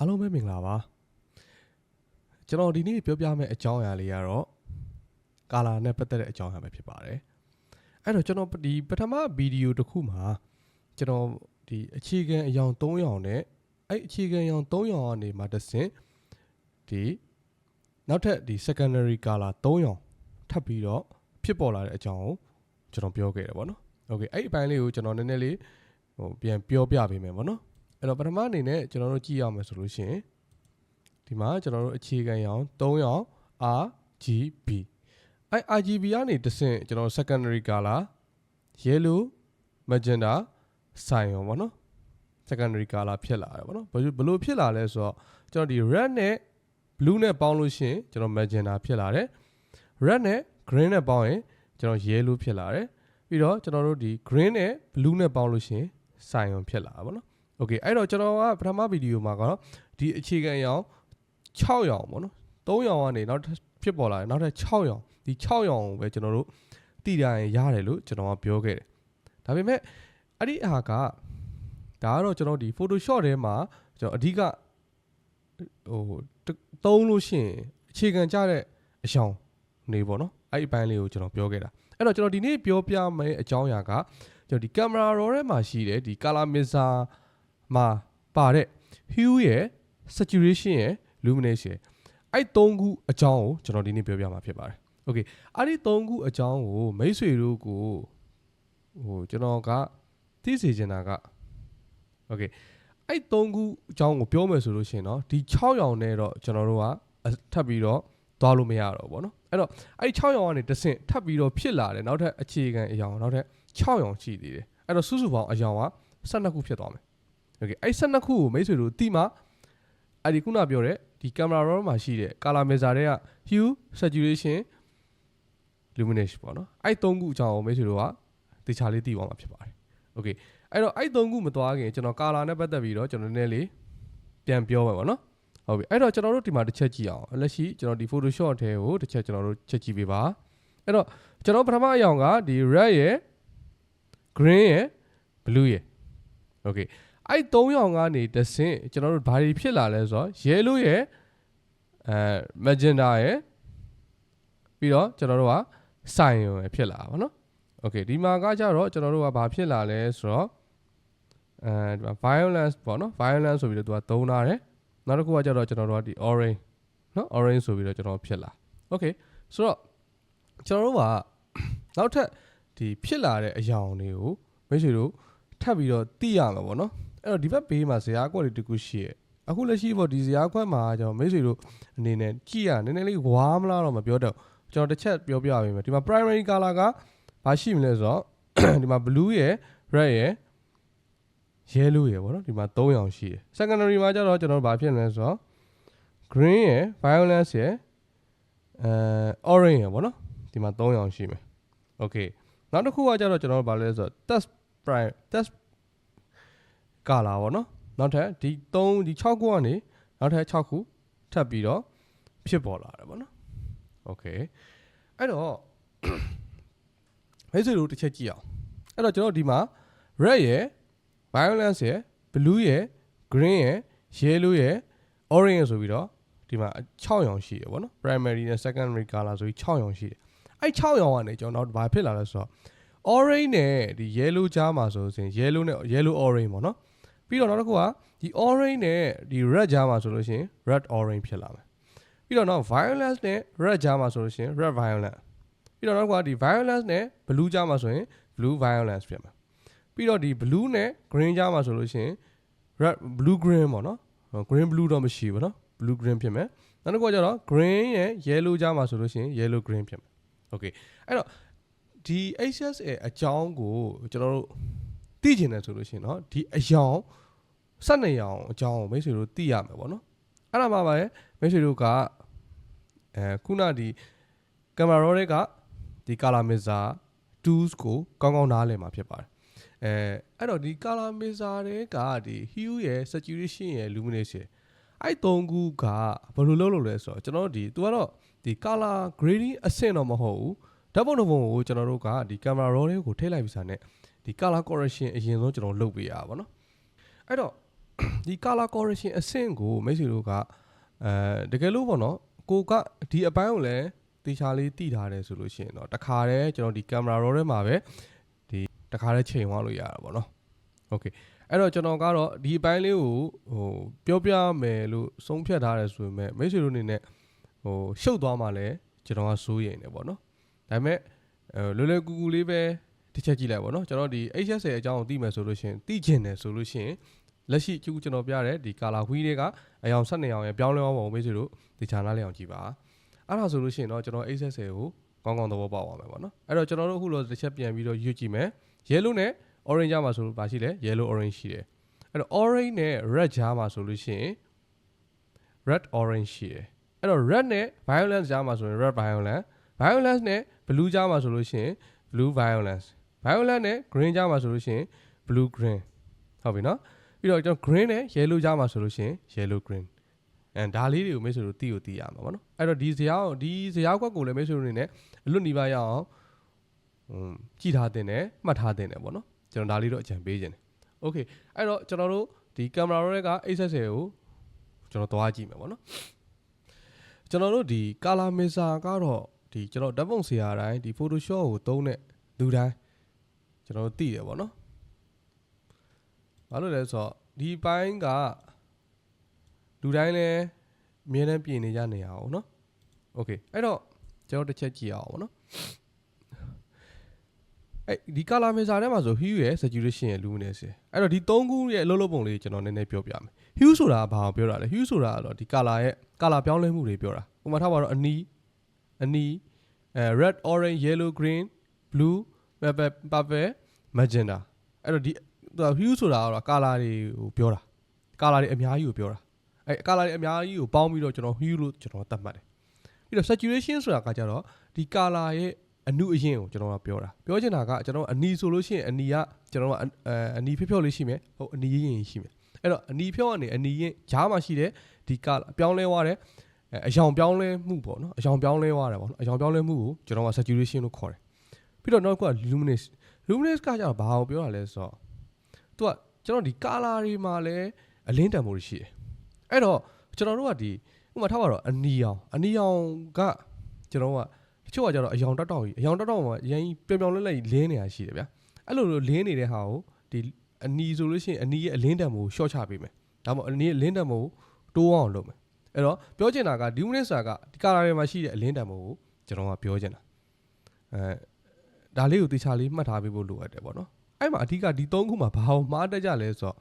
အားလုံးပဲမင်္ဂလာပါကျွန်တော်ဒီနေ့ပြောပြမယ့်အကြောင်းအရာလေးကတော့ကာလာနဲ့ပတ်သက်တဲ့အကြောင်းအရာပဲဖြစ်ပါတယ်အဲ့တော့ကျွန်တော်ဒီပထမဗီဒီယိုတစ်ခုမှာကျွန်တော်ဒီအခြေခံအယောင်3ရောင်နဲ့အဲ့အခြေခံအယောင်3ရောင်ကနေမှတစ်ဆင့်ဒီနောက်ထပ်ဒီ secondary color 3ရောင်ထပ်ပြီးတော့ဖြစ်ပေါ်လာတဲ့အကြောင်းကိုကျွန်တော်ပြောခဲ့တယ်ဗောနော်โอเคအဲ့ဒီအပိုင်းလေးကိုကျွန်တော်နည်းနည်းလေးဟိုပြန်ပြောပြပေးမယ်ဗောနော် အဲ့တော့ပထမအနေနဲ့ကျွန်တော်တို့ကြည့်ရမယ်ဆိုလို့ရှိရင်ဒီမှာကျွန်တော်တို့အခြေခံရောင်3ရောင် RGB အဲ့ RGB ကနေတစ်ဆင့်ကျွန်တော် secondary color yellow magenta cyan ပေါ့နော် secondary color ဖြစ်လာတယ်ပေါ့နော်ဘယ်လိုဘယ်လိုဖြစ်လာလဲဆိုတော့ကျွန်တော်ဒီ red နဲ့ blue နဲ့ပေါင်းလို့ရှိရင်ကျွန်တော် magenta ဖြစ်လာတယ် red နဲ့ green နဲ့ပေါင်းရင်ကျွန်တော် yellow ဖြစ်လာတယ်ပြီးတော့ကျွန်တော်တို့ဒီ green နဲ့ blue နဲ့ပေါင်းလို့ရှိရင် cyan ဖြစ်လာတာပေါ့နော် โอเคအဲ့တော့ကျွန်တော်ကပထမဗီဒီယိုမှာကတော့ဒီအခြေခံရောင်6ရောင်ပေါ့နော်3ရောင်ကနေနောက်ထပ်ဖြစ်ပေါ်လာတယ်နောက်ထပ်6ရောင်ဒီ6ရောင်ကိုပဲကျွန်တော်တို့တည်တာရင်ရတယ်လို့ကျွန်တော်ကပြောခဲ့တယ်ဒါပေမဲ့အဲ့ဒီအားကဒါကတော့ကျွန်တော်ဒီ Photoshop ထဲမှာကျွန်တော်အဓိကဟိုသုံးလို့ရှိရင်အခြေခံကြတဲ့အရောင်နေပေါ့နော်အဲ့ဒီအပိုင်းလေးကိုကျွန်တော်ပြောခဲ့တာအဲ့တော့ကျွန်တော်ဒီနေ့ပြောပြမယ့်အကြောင်းအရာကကျွန်တော်ဒီကင်မရာရောထဲမှာရှိတဲ့ဒီ color mixer မှာပါတဲ့ hue ရယ် saturation ရယ် lumination ရယ်အဲ့၃ခုအကြောင်းကိုကျွန်တော်ဒီနေ့ပြောပြမှာဖြစ်ပါတယ်။ Okay အဲ့ဒီ၃ခုအကြောင်းကိုမိတ်ဆွေတို့ကိုဟိုကျွန်တော်ကသိစေချင်တာက Okay အဲ့၃ခုအကြောင်းကိုပြောမယ်ဆိုလို့ရှိရင်တော့ဒီ6ရောင်နဲ့တော့ကျွန်တော်တို့ကထပ်ပြီးတော့သွားလို့မရတော့ဘောနော်အဲ့တော့အဲ့6ရောင်ကနေတဆင့်ထပ်ပြီးတော့ဖြစ်လာတယ်နောက်ထပ်အခြေခံအရောင်နောက်ထပ်6ရောင်ရှိသေးတယ်အဲ့တော့စုစုပေါင်းအရောင်က12ခုဖြစ်သွားမယ် โอเคအဲ့12ခုကိုမိတ်ဆွေတို့အတိမအဲ့ဒီခုနပြောတဲ့ဒီကင်မရာရောမှာရှိတဲ့ color measure တွေက hue saturation luminance ပေါ့နော်အဲ့သုံးခုအကြောင်းကိုမိတ်ဆွေတို့ကတေချာလေးသိသွားမှာဖြစ်ပါတယ်โอเคအဲ့တော့အဲ့သုံးခုမသွားခင်ကျွန်တော် color နဲ့ပတ်သက်ပြီးတော့ကျွန်တော်နည်းနည်းလေးပြန်ပြောမယ်ပေါ့နော်ဟုတ်ပြီအဲ့တော့ကျွန်တော်တို့ဒီမှာတစ်ချက်ကြည့်အောင်လက်ရှိကျွန်တော်ဒီ Photoshop ထဲကိုတစ်ချက်ကျွန်တော်တို့ချက်ကြည့်ပေးပါအဲ့တော့ကျွန်တော်ပထမအရောင်ကဒီ red ရယ် green ရယ် blue ရယ် okay အဲ့၃ရောင်ကနေတဆင့်ကျွန်တော်တို့ဘာတွေဖြစ်လာလဲဆိုတော့ yellow ရယ်အဲ magenta ရယ်ပြီးတော့ကျွန်တော်တို့က cyan ရယ်ဖြစ်လာပါတော့ okay ဒီမှာကကြတော့ကျွန်တော်တို့ကဘာဖြစ်လာလဲဆိုတော့အဲဒီမှာ violence ပေါ့နော် violence ဆိုပြီးတော့သူကသုံးထားတယ်နောက်တစ်ခုကကြတော့ကျွန်တော်တို့ကဒီ orange နော် orange ဆိုပြီးတော့ကျွန်တော်ဖြစ်လာ okay ဆိုတော့ကျွန်တော်တို့ကနောက်ထပ်ဒီဖြစ်လာတဲ့အရာတွေကိုမိတ်ဆွေတို့ထပ်ပြီးတော့သိရမှာပေါ့နော် အဲ့တော့ဒီဘက်ဘေးမှာဇရာကွက်တွေတခုရှိရဲ့အခုလက်ရှိပေါ့ဒီဇရာခွက်မှာကျွန်တော်မိတ်ဆွေတို့အနေနဲ့ကြည့်ရနည်းနည်းလေးဝါမလားတော့မပြောတော့ကျွန်တော်တစ်ချက်ပြောပြပေးမယ်ဒီမှာ primary color ကဘာရှိမလဲဆိုတော့ဒီမှာ blue ရယ် red ရယ် yellow ရယ်ပေါ့နော်ဒီမှာ၃ရောင်ရှိတယ် secondary မှာကျတော့ကျွန်တော်ဘာဖြစ်လဲဆိုတော့ green ရယ် violet ရယ်အဲ orange ရယ်ပေါ့နော်ဒီမှာ၃ရောင်ရှိမယ် okay နောက်တစ်ခုကကျတော့ကျွန်တော်ဘာလဲဆိုတော့ test prime test ကာလာပေါ့နော်နောက်ထပ်ဒီ3ဒီ6ခုကနေနောက်ထပ်6ခုထပ်ပြီးတော့ဖြစ်ပေါ်လာတယ်ပေါ့နော်โอเคအဲ့တော့မိတ်ဆွေတို့တစ်ချက်ကြည့်အောင်အဲ့တော့ကျွန်တော်ဒီမှာ red ရယ် violence ရယ် blue ရယ် green ရယ် yellow ရယ် orange ဆိုပြီးတော့ဒီမှာ6ရောင်ရှိတယ်ပေါ့နော် primary နဲ့ secondary color ဆိုပြီး6ရောင်ရှိတယ်အဲ့6ရောင်ကနေကျွန်တော်တို့ဘာဖြစ်လာလဲဆိုတော့ orange နဲ့ဒီ yellow ကြားမှာဆိုရင် yellow နဲ့ yellow orange ပေါ့နော် ပြီးတော့နောက်တစ်ခုကဒီ orange နဲ့ဒီ red ကြားမှာဆိုလို့ရှိရင် red orange ဖြစ်လာမယ်ပြီးတော့နောက် violet နဲ့ red ကြားမှာဆိုလို့ရှိရင် red violet ပြီးတော့နောက်တစ်ခုကဒီ violet နဲ့ blue ကြားမှာဆိုရင် blue violet ဖြစ်မယ်ပြီးတော့ဒီ blue နဲ့ green ကြားမှာဆိုလို့ရှိရင် red blue green ပေါ့နော် green blue တော့မရှိဘူးနော် blue green ဖြစ်မယ်နောက်တစ်ခုကကျတော့ green ရဲ့ yellow ကြားမှာဆိုလို့ရှိရင် yellow green ဖြစ်မယ် okay အဲ့တော့ဒီ HSA အကြောင်းကိုကျွန်တော်တို့ သိကျင်တယ်ဆိုလို့ရှိရင်เนาะဒီအယောင်12ရောင်အကြောင်းကိုမိတ်ဆွေတို့သိရမယ်ပေါ့နော်အဲ့ဒါမှပါပဲမိတ်ဆွေတို့ကအဲခုနဒီကင်မရာရောတွေကဒီ color mixer tools ကိုကောင်းကောင်းနားလည်မှာဖြစ်ပါတယ်အဲအဲ့တော့ဒီ color mixer တွေကဒီ hue ရယ် saturation ရယ် luminance ရယ်အဲ့သုံးခုကဘယ်လိုလုပ်လို့လဲဆိုတော့ကျွန်တော်တို့ဒီသူကတော့ဒီ color grading အဆင့်တော့မဟုတ်ဘူးဓာတ်ပုံတစ်ပုံကိုကျွန်တော်တို့ကဒီ camera raw လေးကိုထည့်လိုက်ပြီးစားနဲ့ ဒီ color correction အရင်ဆုံးကျွန်တော်လုပ်ပေးရပါဘောနော်အဲ့တော့ဒီ color correction အဆင့်ကိုမိတ်ဆွေတို့ကအဲတကယ်လို့ပေါ့နော်ကိုကဒီအပိုင်းကိုလည်းတေချာလေးတည်ထားတယ်ဆိုလို့ရှိရင်တော့တခါတည်းကျွန်တော်ဒီ camera roll ထဲမှာပဲဒီတခါတည်းချိန်သွားလို့ရတာပေါ့နော် okay အဲ့တော့ကျွန်တော်ကတော့ဒီအပိုင်းလေးကိုဟိုပြောပြမယ်လို့ဆုံးဖြတ်ထားတယ်ဆိုပေမဲ့မိတ်ဆွေတို့အနေနဲ့ဟိုရှုပ်သွားမှလည်းကျွန်တော်ကစိုးရိမ်နေပေါ့နော်ဒါပေမဲ့အဲလွယ်လွယ်ကူကူလေးပဲ တစ်ချက်ကြည့်လိုက်ပေါ့နော်ကျွန်တော်ဒီ HSL အကြောင်းကိုသိမယ်ဆိုလို့ရှိရင်သိကျင်တယ်ဆိုလို့ရှိရင်လက်ရှိကျူကျွန်တော်ပြတဲ့ဒီ color wheel တွေကအယောင်12အောင်ရပြောင်းလဲအောင်ပုံမိတ်ဆွေတို့ဒီ channel လေးအောင်ကြည့်ပါအဲ့ဒါဆိုလို့ရှိရင်တော့ကျွန်တော် HSL ကိုကောင်းကောင်းသဘောပေါက်အောင်မယ်ပေါ့နော်အဲ့တော့ကျွန်တော်တို့အခုလောတစ်ချက်ပြန်ပြီးတော့ရွတ်ကြည့်မယ် yellow နဲ့ orange ကြားမှာဆိုလို့ပါရှိလဲ yellow orange ရှိတယ်အဲ့တော့ orange နဲ့ red ကြားမှာဆိုလို့ရှိရင် red orange ရှိတယ်အဲ့တော့ red နဲ့ violence ကြားမှာဆိုရင် red violence violence နဲ့ blue ကြားမှာဆိုလို့ရှိရင် blue violence violence နဲ့ green ကြားမှာဆိုလို့ရှိရင် blue green ဟုတ်ပြီနော်ပြီးတော့ကျွန်တော် green နဲ့ yellow ကြားမှာဆိုလို့ရှိရင် yellow green အဲဒါလေးတွေကိုမိတ်ဆွေတို့သိကိုသိရမှာပေါ့နော်အဲ့တော့ဒီဇာတ်ဒီဇာတ်ကွက်ကိုလည်းမိတ်ဆွေတို့အနေနဲ့အလွတ်နေပါရအောင်ဟွန်းကြည့်ထားတင်တယ်မှတ်ထားတင်တယ်ပေါ့နော်ကျွန်တော်ဒါလေးတော့အကြံပေးခြင်းတယ်โอเคအဲ့တော့ကျွန်တော်တို့ဒီကင်မရာတွေက A60 ကိုကျွန်တော်သွားကြည့်မယ်ပေါ့နော်ကျွန်တော်တို့ဒီ color mixer ကတော့ဒီကျွန်တော်ဓာတ်ပုံဆရာတိုင်းဒီ Photoshop ကိုသုံးတဲ့လူတိုင်း ကျွန်တော်တို့သိတယ်ပေါ့နော်ဘာလို့လဲဆိုတော့ဒီပိုင်းကလူတိုင်းလည်းအမြဲတမ်းပြင်နေကြနေရအောင်နော်โอเคအဲ့တော့ကျွန်တော်တစ်ချက်ကြည့်အောင်ပေါ့နော်အဲ့ဒီ color mixer ထဲမှာဆို hue ရယ် saturation ရယ် luminance ရယ်အဲ့တော့ဒီ၃ခုရဲ့အလုပ်လုပ်ပုံလေးကျွန်တော်နည်းနည်းပြောပြမယ် hue ဆိုတာကဘာကိုပြောတာလဲ hue ဆိုတာကတော့ဒီ color ရဲ့ color ပြောင်းလဲမှုတွေပြောတာဥပမာထားပါတော့အနီးအနီးအဲ red orange yellow green blue purple purple magenta အဲ့တော့ဒီသူ hue ဆိုတာကတော့ color တွေကိုပြောတာ color တွေအများကြီးကိုပြောတာအဲ color တွေအများကြီးကိုပေါင်းပြီးတော့ကျွန်တော် hue လို့ကျွန်တော်သတ်မှတ်တယ်ပြီးတော့ saturation ဆိုတာကကြတော့ဒီ color ရဲ့အနုအရင်ကိုကျွန်တော်ကပြောတာပြောချင်တာကကျွန်တော်အနီဆိုလို့ရှိရင်အနီကကျွန်တော်ကအအနီဖြော့ဖြော့လေးရှိမယ်ဟုတ်အနီရင်ရင်ရှိမယ်အဲ့တော့အနီဖြော့ကနေအနီရင်ဂျားမှာရှိတဲ့ဒီကပြောင်းလဲသွားတယ်အယောင်ပြောင်းလဲမှုပေါ့နော်အယောင်ပြောင်းလဲသွားတယ်ပေါ့နော်အယောင်ပြောင်းလဲမှုကိုကျွန်တော်က saturation လို့ခေါ်တယ်ပြီးတော့နောက်က luminous luminous ကကျတော့ဘာကိုပြောတာလဲဆိုတော့သူကကျွန်တော်ဒီ color တွေမှာလည်းအလင်းတန်မှုတွေရှိတယ်အဲ့တော့ကျွန်တော်တို့ကဒီဥပမာထားပါတော့အနီအောင်အနီအောင်ကကျွန်တော်ကတချို့ကကျတော့အယောင်တောက်တောက်ကြီးအယောင်တောက်တောက်မှာရန်ပြောင်ပြောင်လဲလဲလင်းနေတာရှိတယ်ဗျာအဲ့လိုလိုလင်းနေတဲ့ဟာကိုဒီအနီဆိုလို့ရှိရင်အနီရဲ့အလင်းတန်မှုကိုရှော့ချပေးမယ်ဒါမှမဟုတ်အနီရဲ့လင်းတန်မှုကိုတိုးအောင်လုပ်မယ်အဲ့တော့ပြောချင်တာက luminous ကဒီ color တွေမှာရှိတဲ့အလင်းတန်မှုကိုကျွန်တော်ကပြောချင်တာအဲ ဒါလေးကိုတေချာလေးမှတ်ထားပေးဖို့လိုအပ်တယ်ပေါ့နော်အဲ့မှာအဓိကဒီ၃ခုမှာဘာကိုမှားတတ်ကြလဲဆိုတော့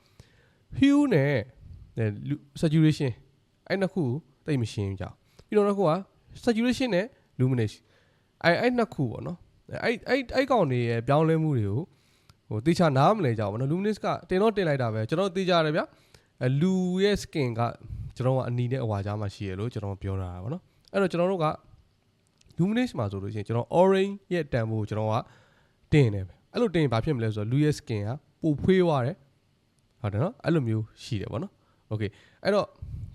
hue နဲ့ saturation အဲ့နှစ်ခုတိတ်မရှင်းကြပြီးတော့နောက်ခုက saturation နဲ့ luminous အဲ့အဲ့နှစ်ခုပေါ့နော်အဲ့အဲ့အဲ့ကောင်တွေရဲ့ပြောင်းလဲမှုတွေကိုဟိုတေချာနားမလဲကြဘူးပေါ့နော် luminous ကတင်တော့တင်လိုက်တာပဲကျွန်တော်တေချာတယ်ဗျအဲလူရဲ့ skin ကကျွန်တော်ကအနီနဲ့အဝါကြားမှာရှိရလို့ကျွန်တော်ပြောတာပါပေါ့နော်အဲ့တော့ကျွန်တော်တို့က luminous မှာဆိုလို့ရှိရင်ကျွန်တော် orange ရဲ့တန်ဖိုးကျွန်တော်ကတင်တယ်ပဲအဲ့လိုတင်ရင်ဘာဖြစ်မလဲဆိုတော့လူရဲ့ skin ကပိုဖွေးသွားတယ်ဟုတ်တယ်နော်အဲ့လိုမျိုးရှိတယ်ပေါ့နော် okay အဲ့တော့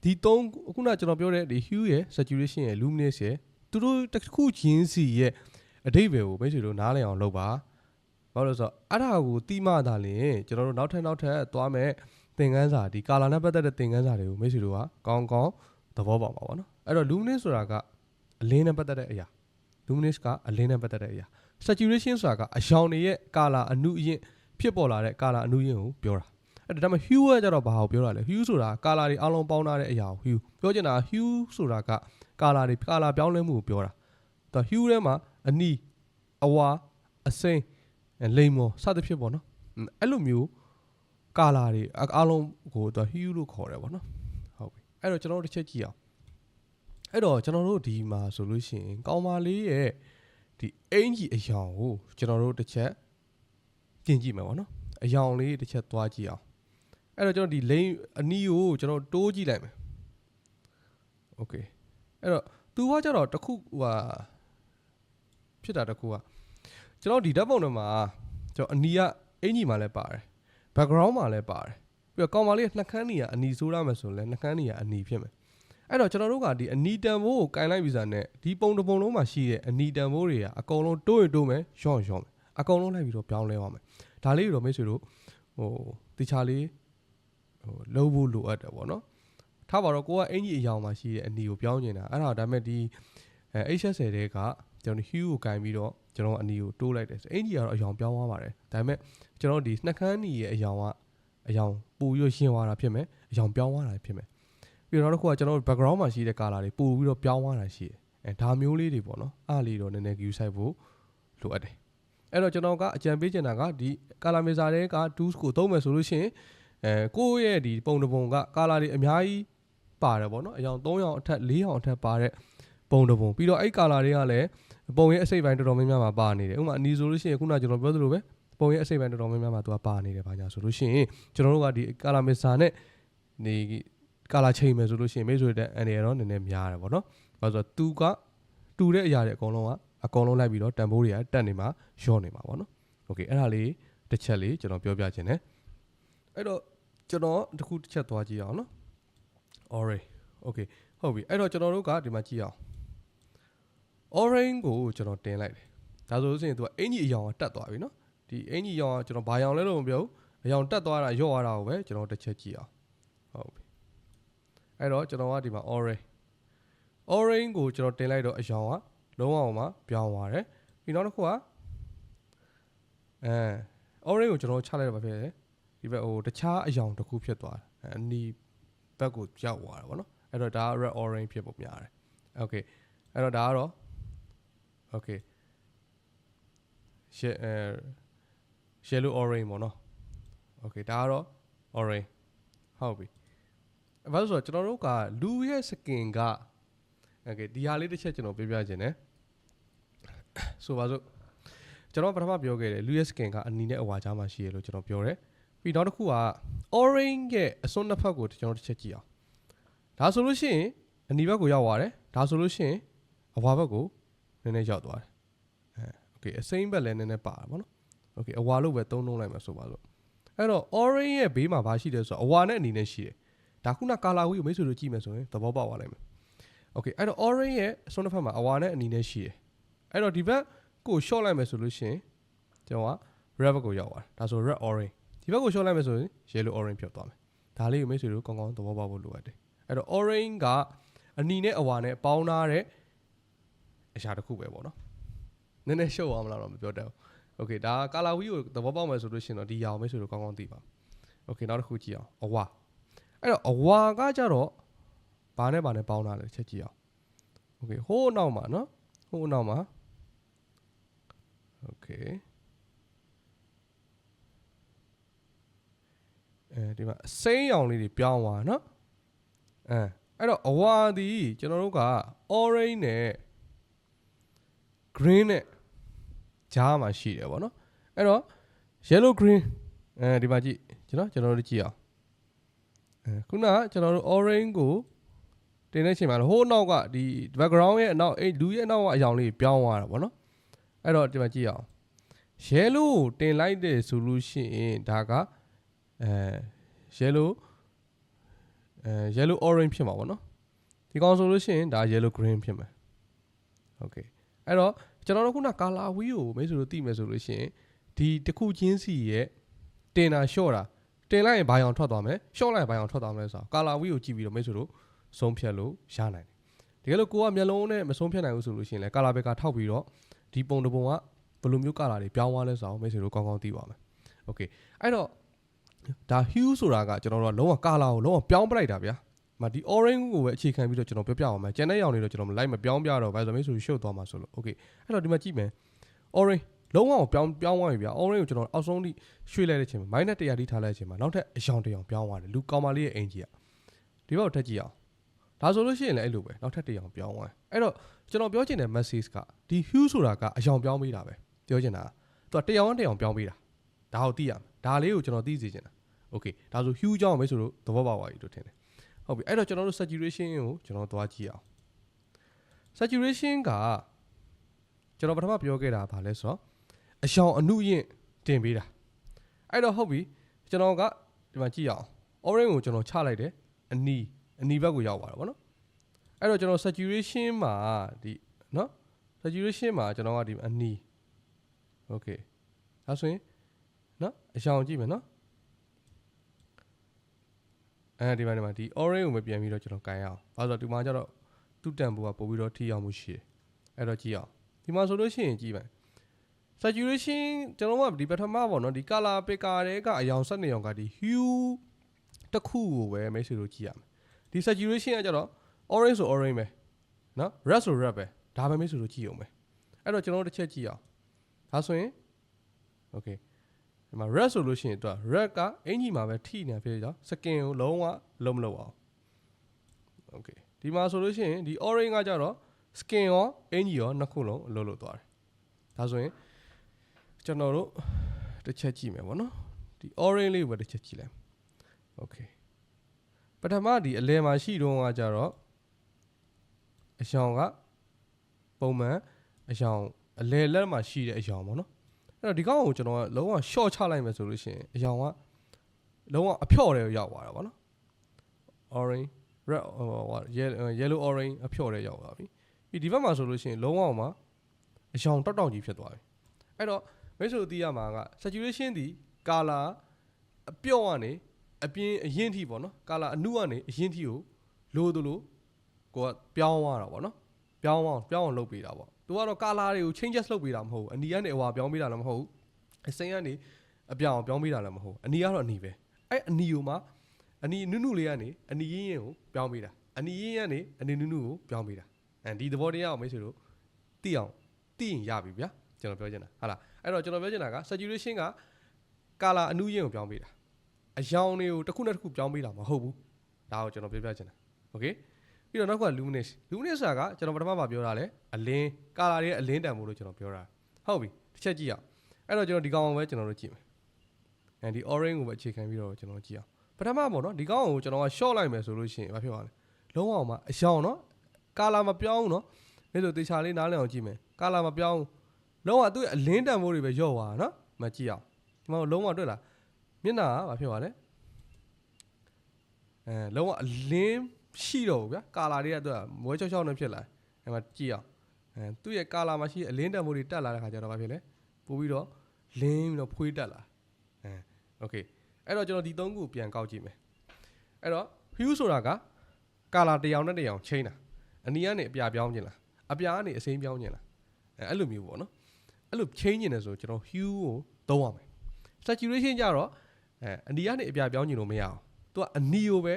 ဒီသုံးခုနကျွန်တော်ပြောတဲ့ဒီ hue ရဲ့ saturation ရဲ့ luminous ရဲ့သူတို့တစ်ခုချင်းစီရဲ့အတိတ်ပဲကိုမိတ်ဆွေတို့နားလည်အောင်လုပ်ပါဘာလို့လဲဆိုတော့အဲ့ဒါကိုတိမတာလင်ကျွန်တော်တို့နောက်ထပ်နောက်ထပ်သွားမယ်သင်ခန်းစာဒီကာလာနဲ့ပတ်သက်တဲ့သင်ခန်းစာတွေကိုမိတ်ဆွေတို့ကကောင်းကောင်းသဘောပေါက်ပါပါနော်အဲ့တော့ luminous ဆိုတာကအလင်းနဲ့ပတ်သက်တဲ့အရာ luminous ကအလင်းနဲ့ပတ်သက်တဲ့အရာ saturation ဆိုတာကအရောင်တွေရဲ့ကာလာအနုအရင်ဖြစ်ပေါ်လာတဲ့ကာလာအနုအရင်ကိုပြောတာအဲ့ဒါမှ hue ကကြတော့ဘာကိုပြောတာလဲ hue ဆိုတာကာလာတွေအလုံးပေါင်းထားတဲ့အရာကို hue ပြောချင်တာ hue ဆိုတာကကာလာတွေကာလာပြောင်းလဲမှုကိုပြောတာသူ hue ထဲမှာအနီအဝါအစိမ်းလိမ်မော်စသဖြင့်ပေါ့နော်အဲ့လိုမျိုးကာလာတွေအားလုံးကိုသူ hue လို့ခေါ်တယ်ပေါ့နော်ဟုတ်ပြီအဲ့တော့ကျွန်တော်တို့တစ်ချက်ကြည့်အောင် အဲ့တော့ကျွန်တော်တို့ဒီမှာဆိုလို့ရှိရင်ကောင်းပါလေးရဲ့ဒီအင်ကြီးအယောင်ကိုကျွန်တော်တို့တစ်ချက်ပြင်ကြည့်မယ်ပေါ့နော်အယောင်လေးတစ်ချက်သွားကြည့်အောင်အဲ့တော့ကျွန်တော်ဒီ lane အနီးကိုကျွန်တော်တိုးကြည့်လိုက်မယ် okay အဲ့တော့သူကကြတော့တခုဟိုဟာဖြစ်တာတခုကကျွန်တော်ဒီဓာတ်ပုံတွေမှာကျွန်တော်အနီးကအင်ကြီးမှာလည်းပါတယ် background မှာလည်းပါတယ်ပြီးတော့ကောင်မလေးကနှက်ခမ်းနေရအနီဆိုးရမယ်ဆိုရင်လည်းနှက်ခမ်းနေရအနီဖြစ်မယ် အဲ့တော့ကျွန်တော်တို့ကဒီအနီတန်ဘိုးကိုကင်လိုက်ပြီစားနဲ့ဒီပုံတစ်ပုံလုံးမှာရှိတဲ့အနီတန်ဘိုးတွေကအကုန်လုံးတိုးရင်တိုးမယ်ရှော့ရင်ရှော့မယ်အကုန်လုံးလိုက်ပြီးတော့ပြောင်းလဲသွားမယ်ဒါလေးတွေတော့မိတ်ဆွေတို့ဟိုတခြားလေးဟဟိုလုံးဖို့လိုအပ်တယ်ပေါ့နော်ထားပါတော့ကိုကအင်ကြီးအယောင်မှာရှိတဲ့အနီကိုပြောင်းနေတာအဲ့ဒါဒါပေမဲ့ဒီအဲ H60 တဲ့ကကျွန်တော် hue ကိုကင်ပြီးတော့ကျွန်တော်အနီကိုတိုးလိုက်တယ်ဆိုအင်ကြီးကတော့အယောင်ပြောင်းသွားပါတယ်ဒါပေမဲ့ကျွန်တော်ဒီနှက်ခမ်းနီရဲ့အယောင်ကအယောင်ပူပြီးတော့ရှင်းသွားတာဖြစ်မယ်အယောင်ပြောင်းသွားတာဖြစ်မယ် ပြီးတော့နောက်တစ်ခုကကျွန်တော် background မှာရှိတဲ့ color တွေပူပြီးတော့ပြောင်းသွားတာရှိတယ်အဲဒါမျိုးလေးတွေပေါ့နော်အားလေးတော့နည်းနည်း view site ဖို့လိုအပ်တယ်အဲ့တော့ကျွန်တော်ကအကြံပေးချင်တာကဒီ color measure တွေက tools ကိုသုံးမယ်ဆိုလို့ရှိရင်အဲကိုယ့်ရဲ့ဒီပုံတစ်ပုံက color တွေအများကြီးပါတယ်ပေါ့နော်အယောင်3ရောင်အထက်4ရောင်အထက်ပါတဲ့ပုံတစ်ပုံပြီးတော့အဲ့ color တွေကလည်းပုံရဲ့အစိတ်ပိုင်းတော်တော်များများမှာပါနေတယ်ဥပမာအနီဆိုလို့ရှိရင်ခုနကကျွန်တော်ပြောသလိုပဲပုံရဲ့အစိတ်ပိုင်းတော်တော်များများမှာသူကပါနေတယ်ဘာညာဆိုလို့ရှိရင်ကျွန်တော်တို့ကဒီ color measure နဲ့ဒီ ကာလာချိန်မယ်ဆိုလို့ရှိရင်မိတ်ဆွေတဲ့အန်ရတော့နည်းနည်းများတယ်ပေါ့နော်။ဘာလို့ဆိုတော့သူကတူတဲ့အရာတွေအကုန်လုံးကအကုန်လုံးလိုက်ပြီးတော့တန်ဖိုးတွေကတက်နေမှာယော့နေမှာပေါ့နော်။ Okay အဲ့ဒါလေးတစ်ချက်လေးကျွန်တော်ပြောပြခြင်းနဲ့အဲ့တော့ကျွန်တော်တခုတစ်ချက်သွားကြည့်အောင်နော်။ Orange Okay ဟုတ်ပြီအဲ့တော့ကျွန်တော်တို့ကဒီမှာကြည့်အောင် Orange ကိုကျွန်တော်တင်လိုက်တယ်။ဒါဆိုလို့ရှိရင်သူကအင်ကြီးအယောင်ကတက်သွားပြီနော်။ဒီအင်ကြီးအယောင်ကကျွန်တော်ဘာယောင်လဲလို့မပြောဘူး။အယောင်တက်သွားတာယော့သွားတာကိုပဲကျွန်တော်တစ်ချက်ကြည့်အောင်ဟုတ်ပြီ အဲ့တော့ကျွန်တော်ကဒီမှာ orange orange ကိုကျွန်တော်တင်လိုက်တော့အယောင်ကလုံးဝအောင်မှပြောင်းသွားတယ်ပြီးနောက်တစ်ခုကအဲ orange ကိုကျွန်တော်ချလိုက်တော့ဘာဖြစ်လဲဒီဘက်ဟိုတခြားအယောင်တစ်ခုဖြစ်သွားတယ်အနီးဘက်ကိုရောက်သွားတယ်ဗောနော်အဲ့တော့ဒါက red orange ဖြစ်ပုံများတယ် okay အဲ့တော့ဒါကတော့ okay ရှယ်အဲ yellow orange ပေါ့နော် okay ဒါကတော့ orange ဟုတ်ပြီ ဘာလို့ဆိုတော့ကျွန်တော်တို့ကလူရဲ့ skin က okay ဒီဟာလေးတစ်ချက်ကျွန်တော်ပြပြခြင်း ਨੇ ဆိုပါစို့ကျွန်တော်ပထမပြောခဲ့တယ်လူရဲ့ skin ကအနီနဲ့အဝါကြားမှာရှိရလို့ကျွန်တော်ပြောတယ်ပြီးနောက်တစ်ခုက orange ရဲ့အစွန်းတစ်ဖက်ကိုကျွန်တော်တစ်ချက်ကြည့်အောင်ဒါဆိုလို့ရှိရင်အနီဘက်ကိုရောက်သွားတယ်ဒါဆိုလို့ရှိရင်အဝါဘက်ကိုနည်းနည်းရောက်သွားတယ်အဲ okay အစိမ့်ဘက်လည်းနည်းနည်းပါတာပေါ့နော် okay အဝါလို့ပဲသုံးလုံးလိုက်မှာဆိုပါစို့အဲ့တော့ orange ရဲ့ဘေးမှာဘာရှိတယ်ဆိုတော့အဝါနဲ့အနီနဲ့ရှိတယ် ဒါခုန color wheel ကိုမိတ်ဆွေတို့ကြည့်မယ်ဆိုရင်သဘောပေါက်သွားလိမ့်မယ် okay အဲ့တော့ orange ရဲ့အစွန်းတစ်ဖက်မှာအဝါနဲ့အနီနဲ့ရှိတယ်အဲ့တော့ဒီဘက်ကို short လိုက်မယ်ဆိုလို့ရှိရင်ကျွန်တော်က red ဘက်ကိုရောက်သွားတယ်ဒါဆို red orange ဒီဘက်ကို short လိုက်မယ်ဆိုရင် yellow orange ဖြစ်သွားမယ်ဒါလေးကိုမိတ်ဆွေတို့ကောင်းကောင်းသဘောပေါက်ဖို့လိုအပ်တယ်အဲ့တော့ orange ကအနီနဲ့အဝါနဲ့ပေါင်းထားတဲ့အရာတစ်ခုပဲပေါ့နော်နည်းနည်းရှုပ်အောင်မလားတော့မပြောတတ်ဘူး okay ဒါကာလာဝီကိုသဘောပေါက်မယ်ဆိုလို့ရှိရင်တော့ဒီရောင်မိတ်ဆွေတို့ကောင်းကောင်းသိပါ okay နောက်တစ်ခုကြည့်အောင်အဝါ အဲ့တော့အဝါကကြတော့ဘာနဲ့ဘာနဲ့ပေါင်းထားလဲချက်ကြည့်အောင် okay ဟိုးနောက်မှာနော်ဟိုးနောက်မှာ okay အဲဒီမှာအစိမ်းရောင်လေးတွေပြောင်းသွားနော်အဲအဲ့တော့အဝါဒီကျွန်တော်တို့က orange နဲ့ green နဲ့ဂျားမှာရှိတယ်ဗောနော်အဲ့တော့ yellow green အဲဒီမှာကြည့်ကျွန်တော်ကျွန်တော်တို့ကြည့်အောင်အဲ ခုနကကျွန်တော်တို့ orange ကိုတင်တဲ့အချိန်မှာဟိုးနောက်ကဒီ background ရဲ့အနောက်အဲလူရဲ့အနောက်ကအယောင်လေးပြောင်းသွားတာဗောနော်အဲ့တော့ဒီမှာကြည့်အောင် yellow ကိုတင်လိုက်တဲ့ဆိုလို့ရှိရင်ဒါကအဲ yellow အဲ yellow orange ဖြစ်မှာပေါ့နော်ဒီကောင်ဆိုလို့ရှိရင်ဒါ yellow green ဖြစ်မယ် okay အဲ့တော့ကျွန်တော်တို့ခုန color wheel ကိုမိတ်ဆွေတို့သိမယ်ဆိုလို့ရှိရင်ဒီတစ်ခုချင်းစီရဲ့တင်တာလျှော့တာ တင်လိုက်ရင်ဘာအောင်ထွက်သွားမလဲလျှော့လိုက်ရင်ဘာအောင်ထွက်သွားမလဲဆိုတော့ color wheel ကိုကြည့်ပြီးတော့မိတ်ဆွေတို့ဆုံးဖြတ်လို့ရနိုင်တယ်တကယ်လို့ကိုကမျက်လုံးနဲ့မဆုံးဖြတ်နိုင်ဘူးဆိုလို့ရှိရင်လည်း color picker ထောက်ပြီးတော့ဒီပုံတစ်ပုံကဘယ်လိုမျိုး color တွေပြောင်းသွားလဲဆိုတော့မိတ်ဆွေတို့ကောင်းကောင်းသိပါမယ် okay အဲ့တော့ဒါ hue ဆိုတာကကျွန်တော်တို့ကလုံးဝ color ကိုလုံးဝပြောင်းပလိုက်တာဗျာမဒီ orange ကိုပဲအခြေခံပြီးတော့ကျွန်တော်ပြောပြအောင်မယ်ကျန်တဲ့ရောင်တွေတော့ကျွန်တော်မလိုက်မပြောင်းပြတော့ဘာလို့လဲဆိုတော့ရှုပ်သွားမှာဆိုလို့ okay အဲ့တော့ဒီမှာကြည့်မယ် orange လုံးဝပြောင်းပြောင်းသွားပြီဗျာ orange ကိုကျွန်တော်အောက်ဆုံးထိရွှေ့လိုက်တဲ့အချိန်မှာ minus 100ထိထားလိုက်တဲ့အချိန်မှာနောက်ထပ်အယောင်တစ်ယောင်ပြောင်းသွားတယ်လူကောင်မလေးရဲ့အင်ဂျီကဒီဘက်ကိုထက်ကြည့်အောင်ဒါဆိုလို့ရှိရင်လည်းအဲ့လိုပဲနောက်ထပ်တစ်ယောင်ပြောင်းသွားတယ်အဲ့တော့ကျွန်တော်ပြောချင်တဲ့ message ကဒီ hue ဆိုတာကအယောင်ပြောင်းပေးတာပဲပြောချင်တာကသူကတစ်ယောင်တစ်ယောင်ပြောင်းပေးတာဒါကိုသိရမယ်ဒါလေးကိုကျွန်တော်သိစေချင်တာ okay ဒါဆို hue ကြောင်းပဲဆိုလို့သဘောပေါက်ပါပြီလို့ထင်တယ်ဟုတ်ပြီအဲ့တော့ကျွန်တော်တို့ saturation ကိုကျွန်တော်သွားကြည့်အောင် saturation ကကျွန်တော်ပထမပြောခဲ့တာဗာလဲဆိုတော့ အယောင်အနုယင့်တင်ပေးတာအဲ့တော့ဟုတ်ပြီကျွန်တော်ကဒီမှာကြည့်ရအောင် orange ကိုကျွန်တော်ချလိုက်တယ်အနီအနီဘက်ကိုရောက်သွားတာဗောနော်အဲ့တော့ကျွန်တော် saturation မှာဒီနော် saturation မှာကျွန်တော်ကဒီအနီ okay ဒါဆိုရင်နော်အယောင်ကြည့်မယ်နော်အဲဒီမှာဒီမှာဒီ orange ကိုမပြန်ပြီးတော့ကျွန်တော်ကန်ရအောင်။အဲဆိုတော့ဒီမှာကျတော့သူ့တန်ဖိုးကပို့ပြီးတော့ထိရောက်မှုရှိတယ်။အဲ့တော့ကြည့်အောင်။ဒီမှာဆိုလို့ရှိရင်ကြည့်မယ် saturation ကျွန်တော်ကဒီပထမပေါ့နော်ဒီ color picker တွေကအယောင်၁၂ရောင်ကဒီ hue တစ်ခုကိုပဲမိတ်ဆွေတို့ကြည့်ရမယ်။ဒီ saturation ကကျတော့ orange ဆို orange ပဲနော် red ဆို red ပဲဒါပဲမိတ်ဆွေတို့ကြည့်အောင်ပဲ။အဲ့တော့ကျွန်တော်တို့တစ်ချက်ကြည့်အောင်။ဒါဆိုရင် okay ဒီမှာ red ဆိုလို့ရှိရင်သူက red ကအင်ကြီးမှာပဲထိနေဖြစ်ကြောင်း skin ကိုလုံးဝလုံးမလုပ်အောင် okay ဒီမှာဆိုလို့ရှိရင်ဒီ orange ကကြတော့ skin ရောအင်ကြီးရောနှစ်ခုလုံးအလုပ်လုပ်သွားတယ်ဒါဆိုရင် ကျွန်တော်တို့တစ်ချက်ကြည့်မယ်ဗောနော်ဒီ orange လေးကိုပဲတစ်ချက်ကြည့်လိုက် okay ပထမဒီအလဲမှာရှိတော့ကကြတော့အရှောင်ကပုံမှန်အရှောင်အလဲလက်မှာရှိတဲ့အရှောင်ဗောနော်အဲ့တော့ဒီကောင်ကိုကျွန်တော်ကလုံးဝ short ချလိုက်မယ်ဆိုလို့ရှိရင်အရှောင်ကလုံးဝအဖြော့တယ်ရောက်သွားတာဗောနော် orange red ဟိုဟာ yellow yellow orange အဖြော့တယ်ရောက်သွားပြီပြီးဒီဘက်မှာဆိုလို့ရှိရင်လုံးဝမှာအရှောင်တောက်တောက်ကြီးဖြစ်သွားပြီအဲ့တော့ မိတ်ဆွေတို့သိရမှာက saturation ဒီ color အပြော့ကနေအပြင်အရင်ထိပေါ့နော် color အနုကနေအရင်ထိကိုလိုသလိုကိုကပြောင်းသွားတာပေါ့နော်ပြောင်းအောင်ပြောင်းအောင်လုပ်ပေးတာပေါ့သူကတော့ color တွေကို changes လုပ်ပေးတာမဟုတ်ဘူးအနီကနေအဝါပြောင်းပေးတာလည်းမဟုတ်ဘူးအစိမ်းကနေအပြောင်ပြောင်းပေးတာလည်းမဟုတ်ဘူးအနီကတော့အနီပဲအဲ့အနီကိုမှအနီနုနုလေးကနေအနီရင်းရင်ကိုပြောင်းပေးတာအနီရင်းကနေအနီနုနုကိုပြောင်းပေးတာအဲဒီသဘောတရားကိုမိတ်ဆွေတို့သိအောင်သိရင်ရပြီဗျာကျွန်တော်ပြောချင်တာဟုတ်လား အဲ့တော့ကျွန်တော်ပြောချင်တာက saturation က color အနုရင်းကိုပြောင်းပေးတာအယောင်တွေကိုတစ်ခုနဲ့တစ်ခုပြောင်းပေးတာမဟုတ်ဘူးဒါကိုကျွန်တော်ပြောပြချင်တာ okay ပြီးတော့နောက်က luminous luminous ဆိုတာကကျွန်တော်ပထမမှာပြောတာလဲအလင်း color တွေရဲ့အလင်းတန်ဖို့လို့ကျွန်တော်ပြောတာဟုတ်ပြီတစ်ချက်ကြည့်အောင်အဲ့တော့ကျွန်တော်ဒီကောင်အောင်ပဲကျွန်တော်တို့ကြည့်မယ်အဲဒီ orange ကိုပဲအခြေခံပြီးတော့ကျွန်တော်ကြည့်အောင်ပထမပေါ့နော်ဒီကောင်ကိုကျွန်တော်က short လိုက်မယ်ဆိုလို့ရှိရင်ဘာဖြစ်သွားလဲလုံးဝအောင်မှာအယောင်နော် color မပြောင်းဘူးနော်ဒါဆိုတေချာလေးနားလည်အောင်ကြည့်မယ် color မပြောင်းဘူး လုံးဝသူ့ရဲ့အလင်းတန်ဖို့တွေပဲရော့သွားတာနော်မကြည့်အောင်ဒီမှာလုံးဝတွေ့လားမျက်နှာကဘာဖြစ်သွားလဲအဲလုံးဝအလင်းရှိတော့ဘူးဗျာကာလာတွေကသူကမွဲချောက်ချောက်နဲ့ဖြစ်လာအဲမှာကြည့်အောင်အဲသူ့ရဲ့ကာလာမှာရှိတဲ့အလင်းတန်ဖို့တွေတက်လာတဲ့ခါကျတော့ဘာဖြစ်လဲပို့ပြီးတော့လင်းပြီးတော့ဖွေးတက်လာအဲโอเคအဲ့တော့ကျွန်တော်ဒီသုံးခုကိုပြန်ကောက်ကြည့်မယ်အဲ့တော့ hue ဆိုတာကကာလာတစ်ယောင်နဲ့တစ်ယောင်ချိန်တာအနီကနေအပြာပြောင်းခြင်းလားအပြာကနေအစိမ်းပြောင်းခြင်းလားအဲအဲ့လိုမျိုးပေါ့နော် အဲ့လိုချိန်ခြင်းတယ်ဆိုကျွန်တော် hue ကိုသုံးရမယ် saturation ကြတော့အဲအနီကနေအပြာပြောင်းခြင်းလို့မရအောင်သူကအနီကိုပဲ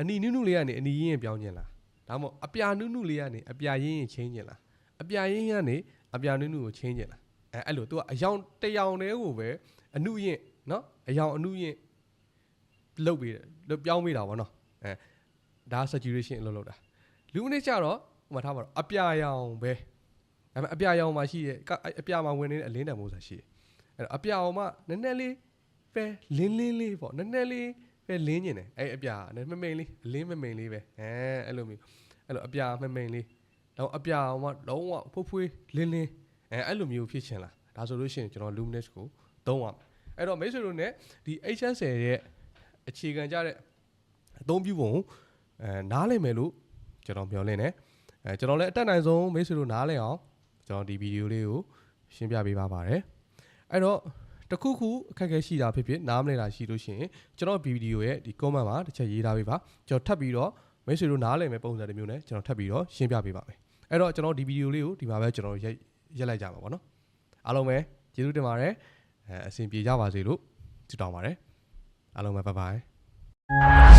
အနီနုနုလေးကနေအနီရင်းရင်ပြောင်းခြင်းလားဒါမှမဟုတ်အပြာနုနုလေးကနေအပြာရင်းရင်ချင်းခြင်းလားအပြာရင်းကနေအပြာနုနုကိုချင်းခြင်းလားအဲအဲ့လိုသူကအယောင်တစ်ယောင်တည်းကိုပဲအနုရင်နော်အယောင်အနုရင်လုတ်ပေးတယ်လုတ်ပြောင်းပေးတာဗောနော်အဲဒါ saturation လို့လုပ်တာ luminous ကြတော့ဟိုမှာထားပါတော့အပြာရောင်ပဲ ဒါပေမဲ့အပြာရောင်မှာရှိရဲ့အပြာမှာဝင်နေတဲ့အလင်းတံမိုးဆိုတာရှိတယ်အဲ့တော့အပြာအောင်မှနည်းနည်းလေးပဲလင်းလင်းလေးပေါ့နည်းနည်းလေးပဲလင်းနေတယ်အဲ့အပြာနည်းမမိန်လေးအလင်းမမိန်လေးပဲအဲအဲ့လိုမျိုးအဲ့လိုအပြာမမိန်လေးတော့အပြာအောင်မှလုံးဝဖွဖွေးလင်းလင်းအဲအဲ့လိုမျိုးဖြစ်ချင်လားဒါဆိုလို့ရှိရင်ကျွန်တော် luminous ကိုသုံးရမယ်အဲ့တော့မိတ်ဆွေတို့ ਨੇ ဒီ HSL ရဲ့အခြေခံကြတဲ့အသုံးပြုပုံအဲနားလည်မယ်လို့ကျွန်တော်မျှော်လင့်တယ်အဲကျွန်တော်လည်းအတက်နိုင်ဆုံးမိတ်ဆွေတို့နားလည်အောင် ကျွန်တော်ဒီဗီဒီယိုလေးကိုရှင်းပြပေးပါပါတယ်အဲ့တော့တခုခုအခက်အခဲရှိတာဖြစ်ဖြစ်နားမလည်တာရှိလို့ရှိရင်ကျွန်တော်ဗီဒီယိုရဲ့ဒီ comment မှာတစ်ချက်ရေးထားပေးပါကျွန်တော်ထပ်ပြီးတော့မိတ်ဆွေတို့နားလည်မယ့်ပုံစံတစ်မျိုးနဲ့ကျွန်တော်ထပ်ပြီးတော့ရှင်းပြပေးပါမယ်အဲ့တော့ကျွန်တော်ဒီဗီဒီယိုလေးကိုဒီမှာပဲကျွန်တော်ရက်ရက်လိုက်ကြမှာပေါ့နော်အားလုံးပဲကျေးဇူးတင်ပါတယ်အဲအဆင်ပြေကြပါစေလို့ဆုတောင်းပါတယ်အားလုံးပဲဘိုင်ဘိုင်